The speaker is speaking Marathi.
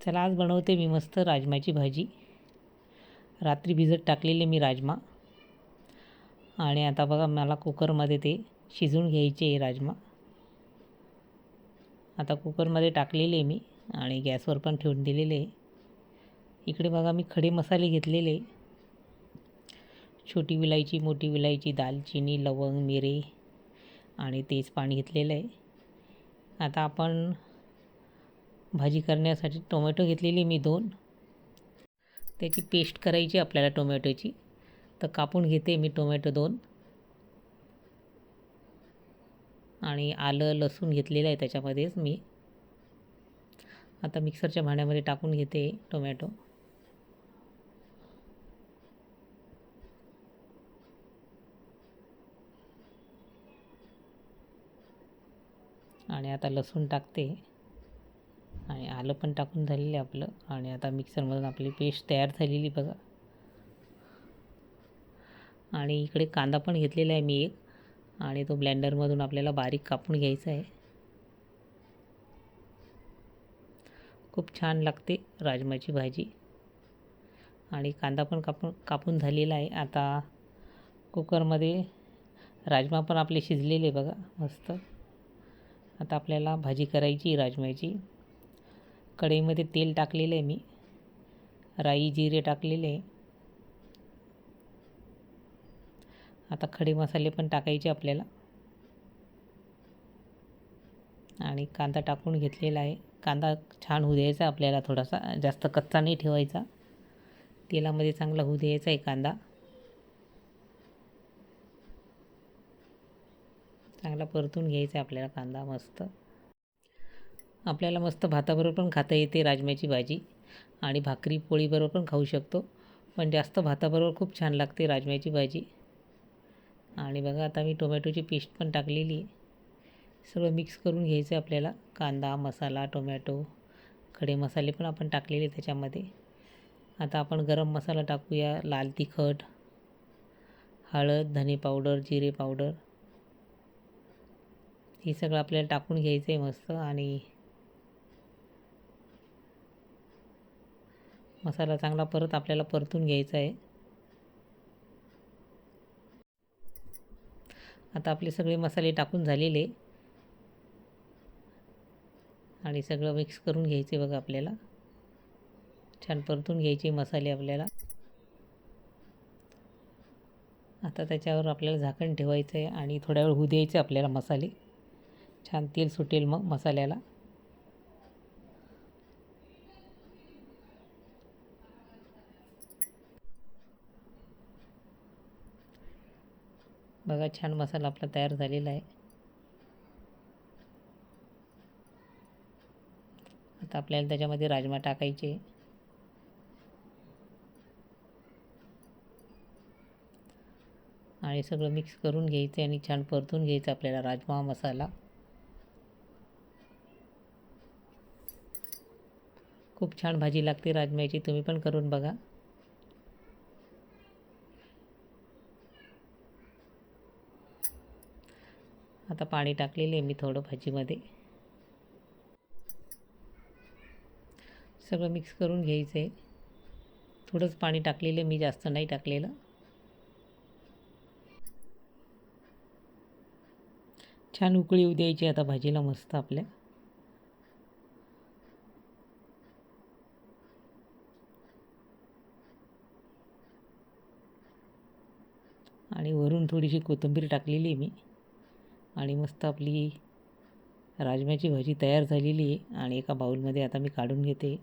चला आज बनवते मी मस्त राजमाची भाजी. रात्री भिजत टाकलेले मी राजमा. आणि आता बघा मला कुकरमध्ये ते शिजून घ्यायचे आहे राजमा. आता कुकरमध्ये टाकलेले मी आणि गॅसवर पण ठेवून दिलेले आहे. इकडे बघा मी खडे मसाले घेतलेले छोटी विलायची मोठी विलायची दालचिनी लवंग मिरे आणि तेच पाणी घेतलेलं आहे. आता आपण भाजी करण्यासाठी टोमॅटो घेतलेली मी दोन. त्याची पेस्ट करायची आपल्याला टोमॅटोची. तर कापून घेते मी टोमॅटो दोन. आणि आलं लसूण घेतलेलं आहे त्याच्यामध्येच मी. आता मिक्सरच्या भांड्यामध्ये टाकून घेते टोमॅटो. आणि आता लसूण टाकते. आलं पण टाकून झालेलं आहे आपलं. आणि आता मिक्सरमधून आपली पेस्ट तयार झालेली बघा. आणि इकडे कांदा पण घेतलेला आहे मी एक. आणि तो ब्लेंडरमधून आपल्याला बारीक कापून घ्यायचा आहे. खूप छान लागते राजमाची भाजी. आणि कांदा पण कापून कापून झालेला आहे. आता कुकरमध्ये राजमा पण आपले शिजलेले बघा. मस्त. आता आपल्याला भाजी करायची राजम्याची. कढईमध्ये तेल टाकलेलं आहे मी. राई जिरे टाकलेले आहे. आता खडे मसाले पण टाकायचे आपल्याला. आणि कांदा टाकून घेतलेला आहे. कांदा छान होऊ द्यायचा आपल्याला थोडासा जास्त कच्चा नाही ठेवायचा. तेलामध्ये चांगला होऊ द्यायचा आहे कांदा. चांगला परतून घ्यायचा आहे आपल्याला कांदा मस्त. आपल्याला मस्त भाताबरोबर पण खाता येते राजम्याची भाजी आणि भाकरी पोळीबरोबर पण खाऊ शकतो. पण जास्त भाताबरोबर खूप छान लागते राजम्याची भाजी. आणि बघा आता मी टोमॅटोची पेस्ट पण टाकलेली आहे. सगळं मिक्स करून घ्यायचं आहे आपल्याला. कांदा मसाला टोमॅटो खडे मसाले पण आपण टाकलेले त्याच्यामध्ये. आता आपण गरम मसाला टाकूया लाल तिखट हळद धने पावडर जिरे पावडर. हे सगळं आपल्याला टाकून घ्यायचं आहे मस्त. आणि मसाला चांगला परत आपल्याला परतून घ्यायचा आहे. आता आपले सगळे मसाले टाकून झालेले. आणि सगळं मिक्स करून घ्यायचे बघा आपल्याला. छान परतून घ्यायचे मसाले आपल्याला. आता त्याच्यावर आपल्याला झाकण ठेवायचं आहे आणि थोड्या वेळ होऊ द्यायचे आपल्याला मसाले. छान तेल सुटेल मग मसाल्याला. बघा छान मसाला आपला तयार झालेला आहे. आता आपल्याला त्याच्यामध्ये राजमा टाकायचे. आणि सगळं मिक्स करून घ्यायचं आणि छान परतून घ्यायचं आपल्याला राजमा मसाला. खूप छान भाजी लागते राजम्याची तुम्ही पण करून बघा. आता पाणी टाकलेले आहे मी थोडं भाजीमध्ये. सगळं मिक्स करून घ्यायचं आहे थोडंच पाणी टाकलेलं मी जास्त नाही टाकलेलं. छान उकळी येऊ द्यायची आता भाजीला मस्त आपल्या. आणि वरून थोडीशी कोथिंबीर टाकलेली मी. आणि मस्त आपली राजम्याची भाजी तयार झालेली आहे आणि एका बाऊलमध्ये आता मी काढून घेते.